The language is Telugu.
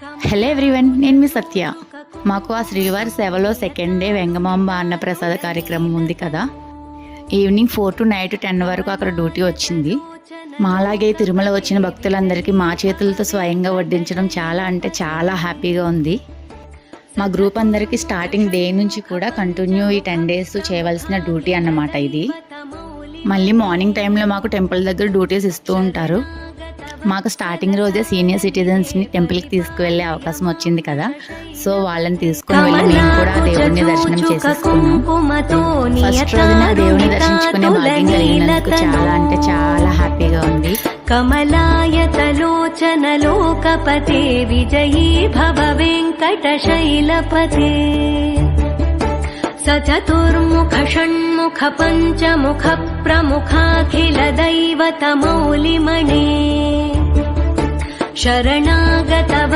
హలో ఎవ్రీవన్ నేను మీ సత్య. మాకు ఆ శ్రీవారి సేవలో సెకండ్ డే వెంగమాంబ అన్నప్రసాద కార్యక్రమం ఉంది కదా. Evening four to night ten వరకు అక్కడ డ్యూటీ వచ్చింది. మాలాగే తిరుమల వచ్చిన భక్తులందరికీ మా చేతులతో స్వయంగా వడ్డించడం చాలా అంటే చాలా హ్యాపీగా ఉంది. మా గ్రూప్ అందరికీ స్టార్టింగ్ డే నుంచి కూడా కంటిన్యూ ఈ టెన్ డేస్ చేయవలసిన డ్యూటీ అన్నమాట ఇది. మళ్ళీ మార్నింగ్ టైంలో మాకు టెంపుల్ దగ్గర డ్యూటీస్ ఇస్తూ ఉంటారు. మాకు స్టార్టింగ్ రోజే సీనియర్ సిటిజన్స్ని టెంపుల్కి తీసుకువెళ్ళే అవకాశం వచ్చింది కదా సో వాళ్ళని తీసుకుని వెళ్ళి మేము కూడా దేవుడిని దర్శనం చేసేసుకున్నాం ఫస్ట్ రోజున దేవుడిని దర్శించుకునే భాగ్యం కలిగినందుకు చాలా అంటే చాలా హ్యాపీగా ఉంది कमलायतलोचनलोकपते विजयी भव वेङ्कटशैलपते स चतुर्मुख षण्मुख पञ्चमुख प्रमुखाखिल दैवतमौलिमणे शरणागतव